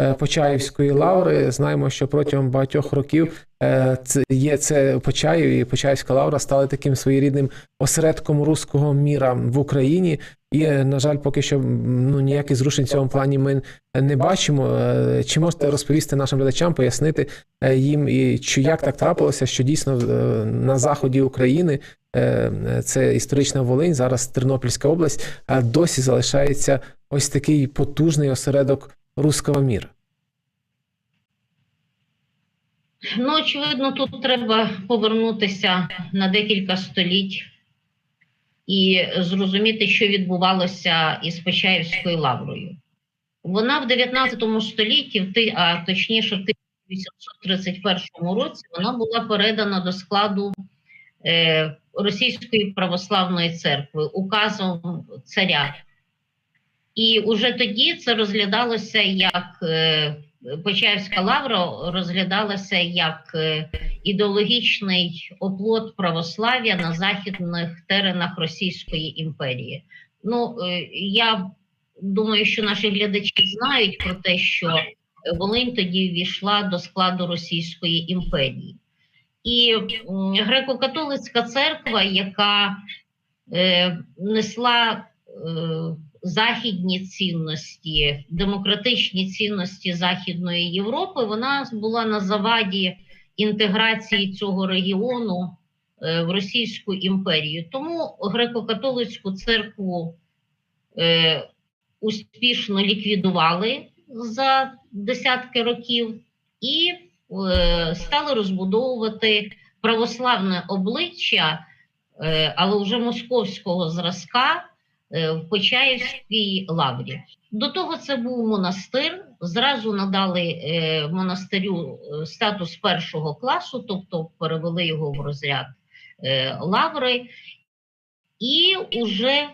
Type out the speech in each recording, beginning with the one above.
е, Почаївської лаври. Знаємо, що протягом багатьох років е, це є це Почаїв і Почаївська лавра стали таким своєрідним осередком руського міра в Україні. І, на жаль, поки що ну ніяких зрушень в цьому плані ми не бачимо. Е, Чи можете розповісти нашим глядачам, пояснити їм і чи як так трапилося, що дійсно на заході України це історична Волинь, зараз Тернопільська область, досі залишається ось такий потужний осередок руського міра. Ну, очевидно, тут треба повернутися на декілька століть і зрозуміти, що відбувалося із Почаївською лаврою. Вона в 19 столітті, а точніше в 1831 році, вона була передана до складу е, Російської православної церкви указом царя. І уже тоді це розглядалося як е, Почаївська лавра розглядалася як е, ідеологічний оплот православ'я на західних теренах Російської імперії. Ну, е, я думаю, що наші глядачі знають про те, що Волинь тоді ввійшла до складу Російської імперії. І греко-католицька церква, яка е, несла е, західні цінності, демократичні цінності Західної Європи, вона була на заваді інтеграції цього регіону е, в Російську імперію. Тому греко-католицьку церкву е, успішно ліквідували за десятки років і е, стали розбудовувати православне обличчя, але вже московського зразка в Почаївській лаврі. До того це був монастир. Зразу надали е, монастирю е, статус першого класу, тобто перевели його в розряд е, лаври, і уже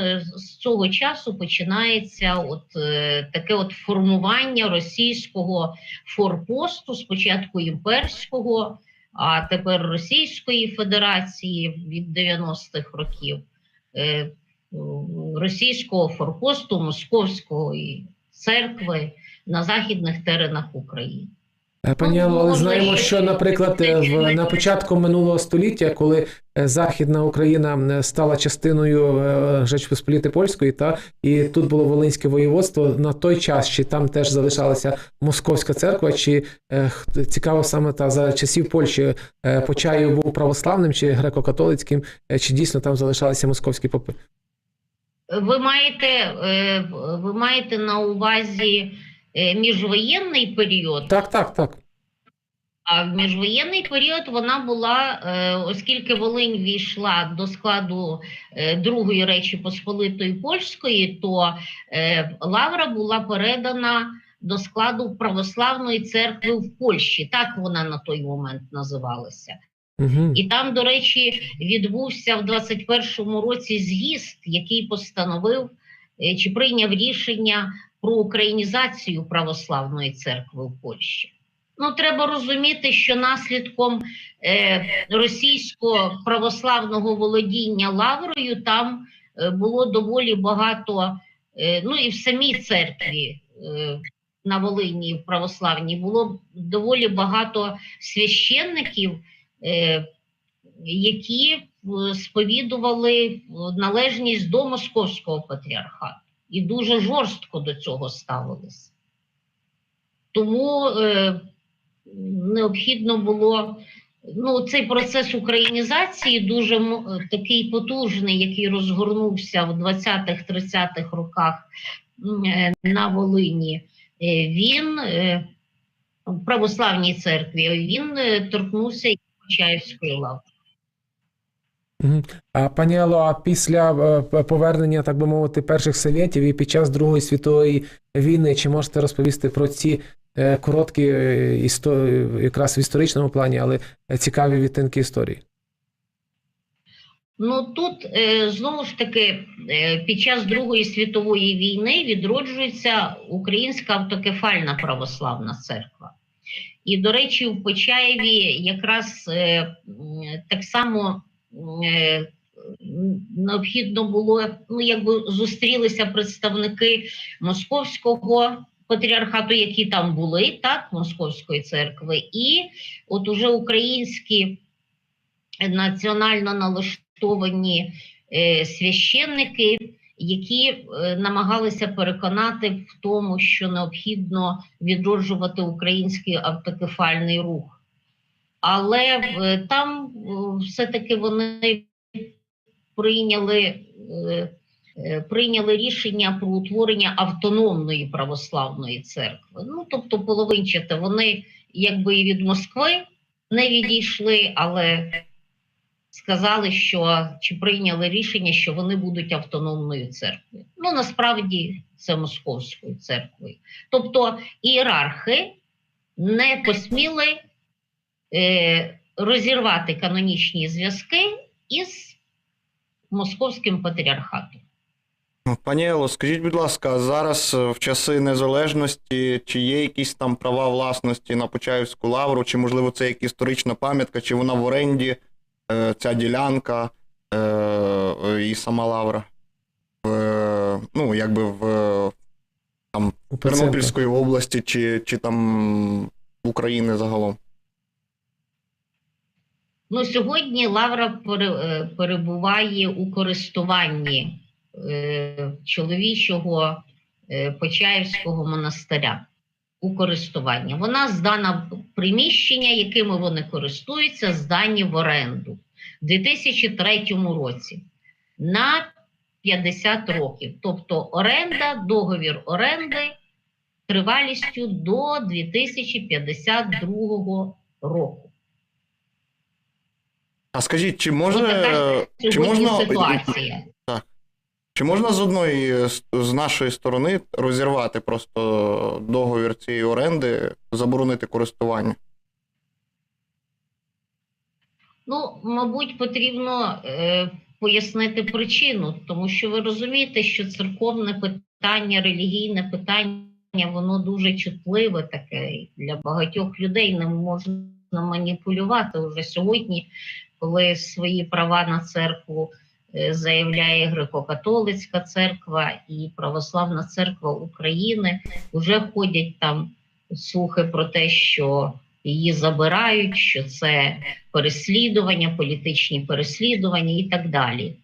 е, з цього часу починається от е, таке от формування російського форпосту, спочатку імперського, а тепер Російської Федерації від 90-х років. Російського форпосту Московської церкви на західних теренах України. Е, Пані але знаємо, що, наприклад, е, в, на початку минулого століття, коли е, Західна Україна стала частиною е, Польської, та і тут було Волинське воєводство, на той час чи там теж залишалася Московська церква, чи цікаво саме та за часів Польщі Почаїв був православним чи греко-католицьким, чи дійсно там залишалися московські попи? Ви маєте, е, ви маєте на увазі е, міжвоєнний період, Так, так, так. а в міжвоєнний період вона була, е, оскільки Волинь війшла до складу Другої Речі Посполитої Польської, то Лавра була передана до складу Православної церкви в Польщі. Так вона на той момент називалася. Угу. І там, до речі, відбувся в 21-му році з'їзд, який постановив е, чи прийняв рішення про українізацію православної церкви в Польщі. Ну, треба розуміти, що наслідком е, російського православного володіння лаврою там е, було доволі багато, е, ну і в самій церкві е, на Волині в православній було доволі багато священників, які е, сповідували е, належність до московського патріархату і дуже жорстко до цього ставилися. Тому е, необхідно було ну, цей процес українізації дуже е, такий потужний, який розгорнувся в 20-30-х роках е, на Волині. е, Він е, в православній церкві він е, торкнувся Почаївської лаври. А пані Алло, а після е, повернення, так би мовити, перших совєтів і під час Другої світової війни, чи можете розповісти про ці е, короткі е, історії, якраз в історичному плані, але цікаві відтинки історії? Ну тут знову ж таки під час Другої світової війни відроджується Українська автокефальна православна церква. І, до речі, в Почаєві якраз е, так само е, необхідно було, ну якби зустрілися представники московського патріархату, які там були, так, Московської церкви, і от уже українські національно налаштовані е, священники, які е, намагалися переконати в тому, що необхідно відроджувати український автокефальний рух. Але е, там е, все-таки вони прийняли, прийняли рішення про утворення автономної православної церкви. Ну, тобто половинчате, вони якби і від Москви не відійшли, але сказали, що чи прийняли рішення, що вони будуть автономною церквою. Ну, насправді це московською церквою. Тобто ієрархи не посміли е, розірвати канонічні зв'язки із московським патріархатом. Пані Ело, скажіть, будь ласка, зараз е, в часи незалежності, чи є якісь там права власності на Почаївську лавру, чи можливо це як історична пам'ятка, чи вона в оренді, ця ділянка е, е, і сама лавра? В, е, ну, якби в е, там, У Тернопільської області, чи, чи там в Україні загалом? Ну, сьогодні Лавра е, перебуває у користуванні е, чоловічого е, Почаївського монастиря. У користуванні. Вона здана в приміщення, якими вони користуються, здані в оренду в 2003 році на 50 років. Тобто оренда, договір оренди тривалістю до 2052 року. А скажіть, чи Ну, така чи можна, ситуація. Чи можна з одної з- нашої сторони розірвати просто договір цієї оренди, заборонити користування? Ну, мабуть, потрібно е, пояснити причину, тому що ви розумієте, що церковне питання, релігійне питання, воно дуже чутливе таке для багатьох людей не можна маніпулювати уже сьогодні, коли свої права на церкву заявляє греко-католицька церква і Православна церква України. Вже ходять там слухи про те, що її забирають, що це переслідування, політичні переслідування і так далі,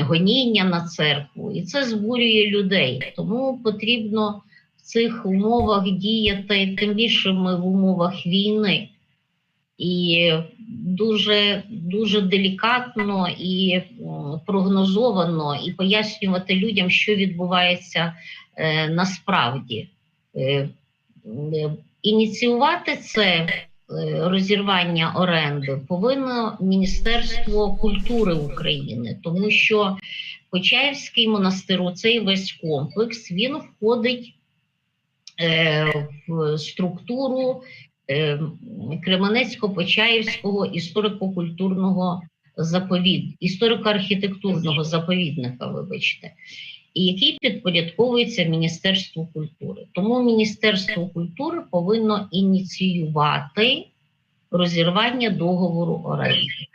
гоніння на церкву. І це збурює людей. Тому потрібно в цих умовах діяти, тим більше ми в умовах війни. І дуже дуже делікатно і прогнозовано, і пояснювати людям, що відбувається е, насправді. Е, е, ініціювати це е, розірвання оренди повинно Міністерство культури України, тому що Почаївський монастир, цей весь комплекс, він входить е, в структуру е, Кременецько-Почаївського історико-культурного заповід, історико-архітектурного заповідника, вибачте, і який підпорядковується Міністерству культури. Тому Міністерство культури повинно ініціювати розірвання договору оренди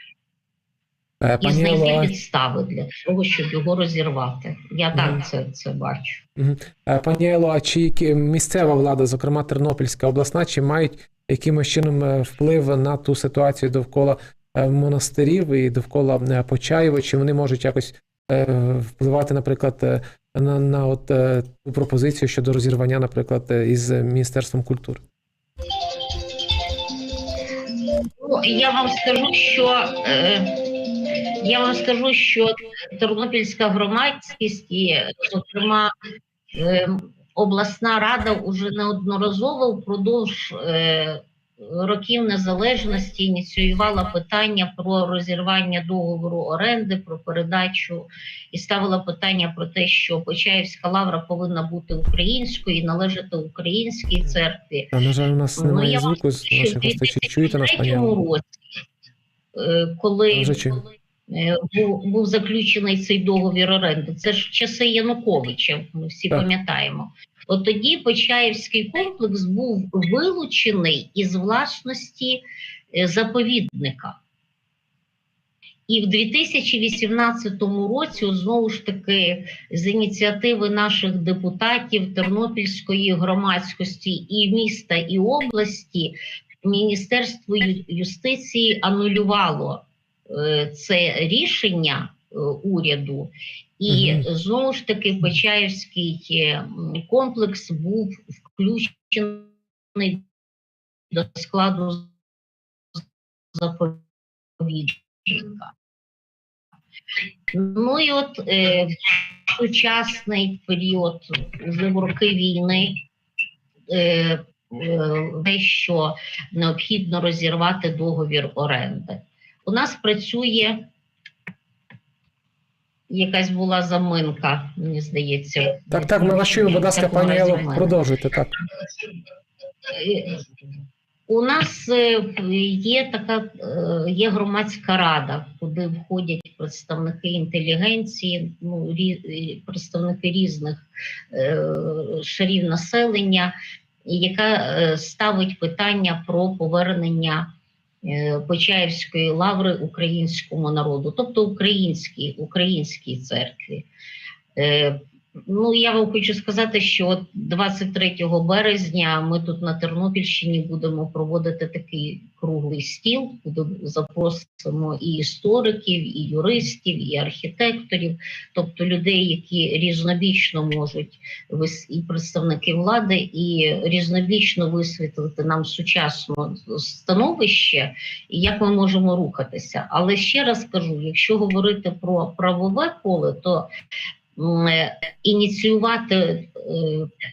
Е, і знайти Ело, підстави для того, щоб його розірвати. Я так це, це бачу. е, пані Ело, а чи місцева влада, зокрема Тернопільська обласна, чи мають якимось чином е, вплив на ту ситуацію довкола е, монастирів і довкола е, Почаєва? Чи вони можуть якось впливати, наприклад, на, на от ту пропозицію щодо розірвання, наприклад, із Міністерством культури? Ну, я вам скажу, що я вам скажу, що Тернопільська громадськість і, зокрема, обласна рада вже неодноразово впродовж е, років незалежності ініціювала питання про розірвання договору оренди, про передачу і ставила питання про те, що Почаївська лавра повинна бути українською і належати українській церкві. А, на жаль, у нас Ну, немає вам звуку з наших гостей. Чуєте нас, пані 2003 Ело? році, е, коли е, був, був заключений цей договір оренди, це ж часи Януковича, ми всі Так. пам'ятаємо. От тоді Почаївський комплекс був вилучений із власності е, заповідника. І в 2018 році, знову ж таки, з ініціативи наших депутатів Тернопільської громадськості і міста, і області, Міністерство юстиції анулювало е, це рішення е, уряду, і знову ж таки Почаївський е, комплекс був включений до складу заповідника. Ну і от е, в сучасний період, вже в роки війни, е, е, те, що необхідно розірвати договір оренди. У нас працює якась була заминка, мені здається. Так, так, ми вас чуємо, будь ласка, пані Ело, продовжуйте так. Е, У нас е, є така е, є громадська рада, куди входять представники інтелігенції, ну рі- представники різних е, шарів населення, яка ставить питання про повернення Почаївської лаври українському народу, тобто українській, українській церкві. Ну, я вам хочу сказати, що от 23 березня ми тут на Тернопільщині будемо проводити такий круглий стіл, запросимо і істориків, і юристів, і архітекторів, тобто людей, які різнобічно можуть і представники влади, і різнобічно висвітлити нам сучасне становище і як ми можемо рухатися. Але ще раз кажу: якщо говорити про правове поле, то ініціювати е,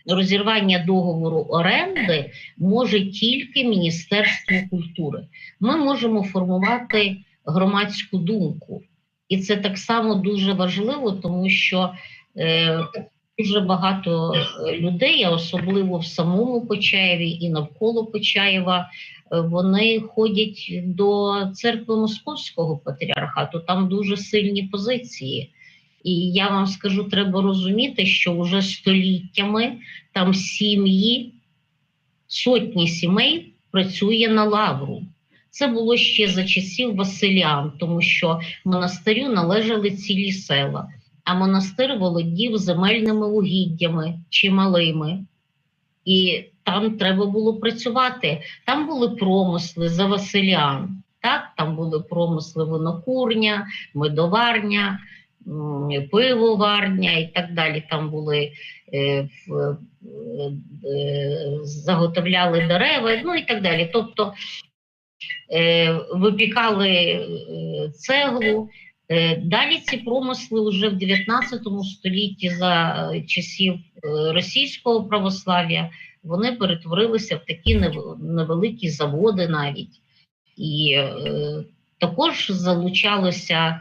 розірвання договору оренди може тільки Міністерство культури. Ми можемо формувати громадську думку, і це так само дуже важливо, тому що е, дуже багато е, людей, а особливо в самому Почаєві і навколо Почаєва, е, вони ходять до церкви Московського патріархату. Там дуже сильні позиції. І я вам скажу, треба розуміти, що вже століттями там сім'ї, сотні сімей працює на лавру. Це було ще за часів Василян, тому що монастирю належали цілі села, а монастир володів земельними угіддями чималими. І там треба було працювати. Там були промисли за Василян. Так, там були промисли винокурня, медоварня, пивоварня і так далі. Там були е, е, е, заготовляли дерева, ну і так далі. Тобто випікали цеглу. Далі ці промисли вже в 19 столітті за часів російського православ'я вони перетворилися в такі невеликі заводи навіть. І також залучалося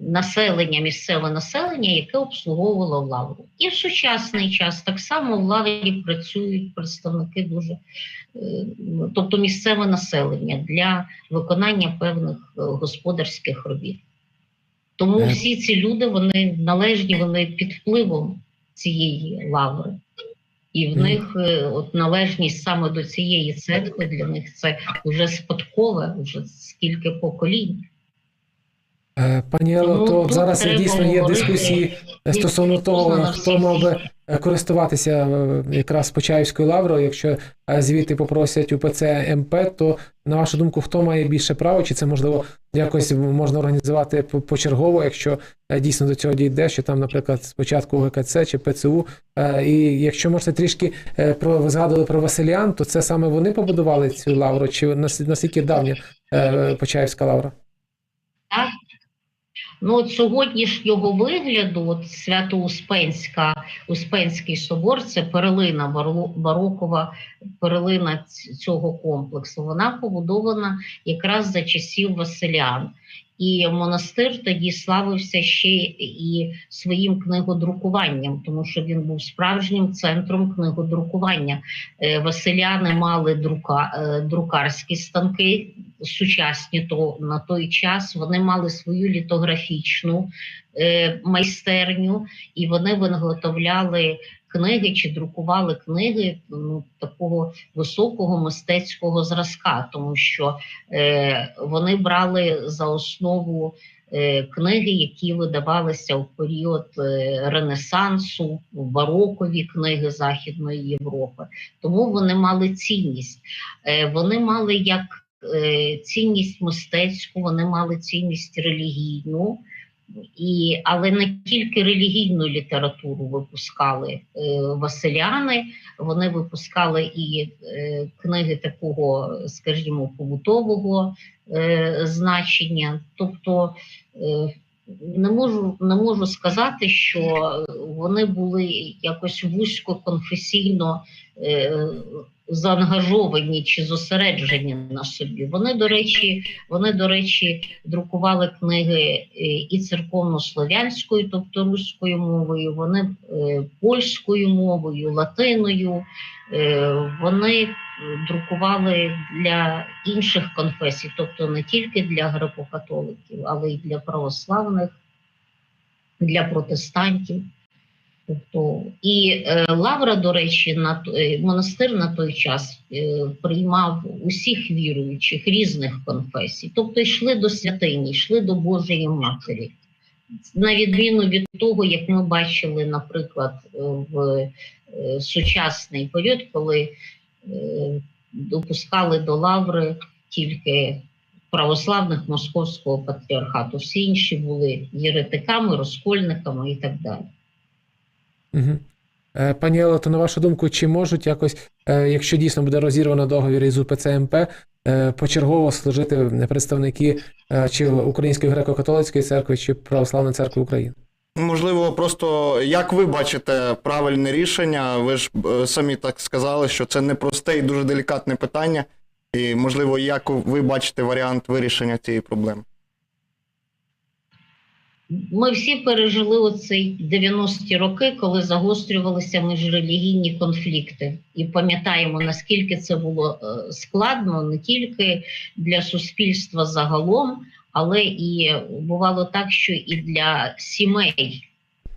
населення, місцеве населення, яке обслуговувало лавру. І в сучасний час так само в лаврі працюють представники дуже, е, тобто місцеве населення для виконання певних е, господарських робіт. Тому Е. всі ці люди вони належні, вони під впливом цієї лаври. І в них от належність саме до цієї церкви для них це вже спадкове, вже скільки поколінь. Е, Пані Ело, то зараз дійсно є дискусії стосовно того, хто мав би е, користуватися е, якраз Почаївською лаврою. Якщо звідти попросять УПЦ МП, то на вашу думку, хто має більше право? Чи це можливо якось можна організувати почергово, якщо дійсно до цього дійде, що там, наприклад, спочатку ГКЦ чи ПЦУ? І якщо можете трішки про ви згадували про Василян, то це саме вони побудували цю лавру, чи нас- наскільки давня Почаївська лавра? Ну, от сьогоднішнього вигляду, от Свято-Успенська, Успенський собор, це перлина баро- барокова перлина цього комплексу. Вона побудована якраз за часів Василян. І монастир тоді славився ще і своїм книгодрукуванням, тому що він був справжнім центром книгодрукування. Е, Василяни мали друка, е, друкарські станки, сучасні то на той час вони мали свою літографічну е, майстерню, і вони виготовляли книги чи друкували книги ну, такого високого мистецького зразка, тому що е, вони брали за основу е, книги, які видавалися в період е, Ренесансу, барокові книги Західної Європи. Тому вони мали цінність. Е, вони мали як е, цінність мистецьку, вони мали цінність релігійну. І, але не тільки релігійну літературу випускали е, Василяни, вони випускали і е, книги такого, скажімо, побутового е, значення. Тобто е, не можу, не можу сказати, що вони були якось вузькоконфесійно заангажовані чи зосереджені на собі. Вони, до речі, вони, до речі, друкували книги е, і церковно-слов'янською, тобто руською мовою, вони е, польською мовою, латиною. Е, Вони друкували для інших конфесій, тобто не тільки для греко-католиків, але й для православних, для протестантів. Тобто, і е, Лавра, до речі, на е, монастир на той час е, приймав усіх віруючих різних конфесій, тобто йшли до святині, йшли до Божої Матері. На відміну від того, як ми бачили, наприклад, е, в е, сучасний період, коли допускали до лаври тільки православних московського патріархату, всі інші були єретиками, розкольниками і так далі. Угу. Пані Ело, то на вашу думку, чи можуть якось, е, якщо дійсно буде розірвано договір із УПЦ МП, е, почергово служити представники чи Української греко-католицької церкви, чи Православної церкви України? Можливо, просто як ви бачите правильне рішення? Ви ж самі так сказали, що це непросте і дуже делікатне питання. І, можливо, як ви бачите варіант вирішення цієї проблеми? Ми всі пережили оці 90-ті роки, коли загострювалися міжрелігійні конфлікти, і пам'ятаємо, наскільки це було е, складно не тільки для суспільства загалом, але і бувало так, що і для сімей,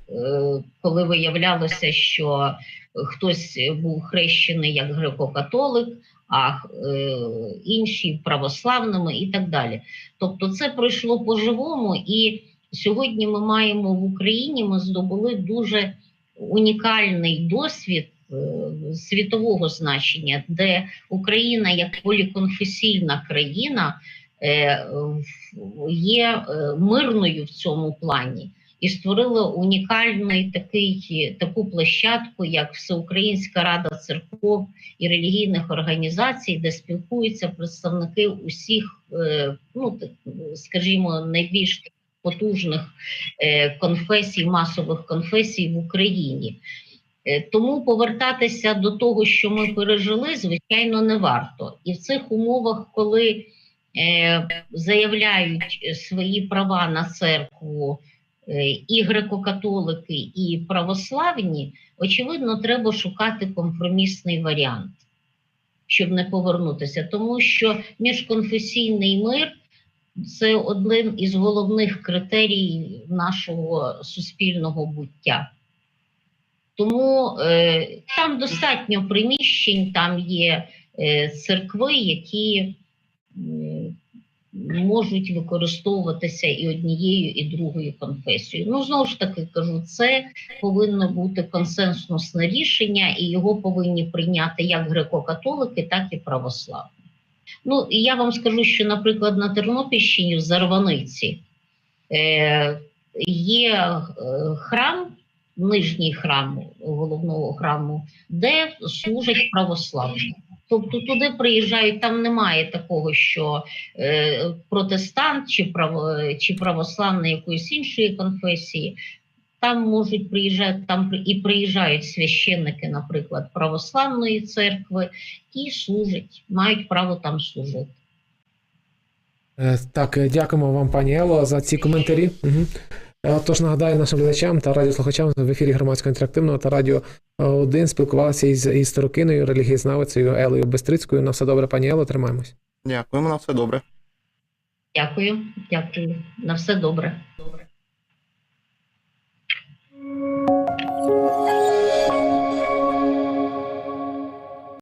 Е, коли виявлялося, що хтось був хрещений як греко-католик, а е, інші православними і так далі. Тобто, це пройшло по-живому і. Сьогодні ми маємо в Україні, ми здобули дуже унікальний досвід е, світового значення, де Україна як поліконфесійна країна е, є е, мирною в цьому плані і створила унікальний такий, таку площадку, як Всеукраїнська рада церков і релігійних організацій, де спілкуються представники усіх, ну скажімо, найбільш потужних е, конфесій, масових конфесій в Україні. Е, Тому повертатися до того, що ми пережили, звичайно, не варто. І в цих умовах, коли е, заявляють свої права на церкву і греко-католики, і православні, очевидно, треба шукати компромісний варіант, щоб не повернутися. Тому що міжконфесійний мир це один із головних критерій нашого суспільного буття. Тому е, там достатньо приміщень, там є е, церкви, які м, можуть використовуватися і однією, і другою конфесією. Ну, знову ж таки кажу, це повинно бути консенсусне рішення, і його повинні прийняти як греко-католики, так і православні. Ну, я вам скажу, що, наприклад, на Тернопільщині в Зарваниці е, є е, храм, нижній храм головного храму, де служать православні. Тобто туди приїжджають, там немає такого, що е, протестант чи, право, чи православний якоїсь іншої конфесії. Там можуть приїжджати, там при- і приїжджають священники, наприклад, православної церкви, і служать, мають право там служити. Е, Так, е, дякуємо вам, пані Ело, за ці коментарі. Угу. Тож нагадаю нашим глядачам та радіослухачам в ефірі громадського інтерактивного та радіо 1 спілкувалися із історикиною, релігієзнавицею Елою Бестрицькою. На все добре, пані Ело, тримаємось. Дякуємо на все добре. Дякую, дякую. На все добре. добре.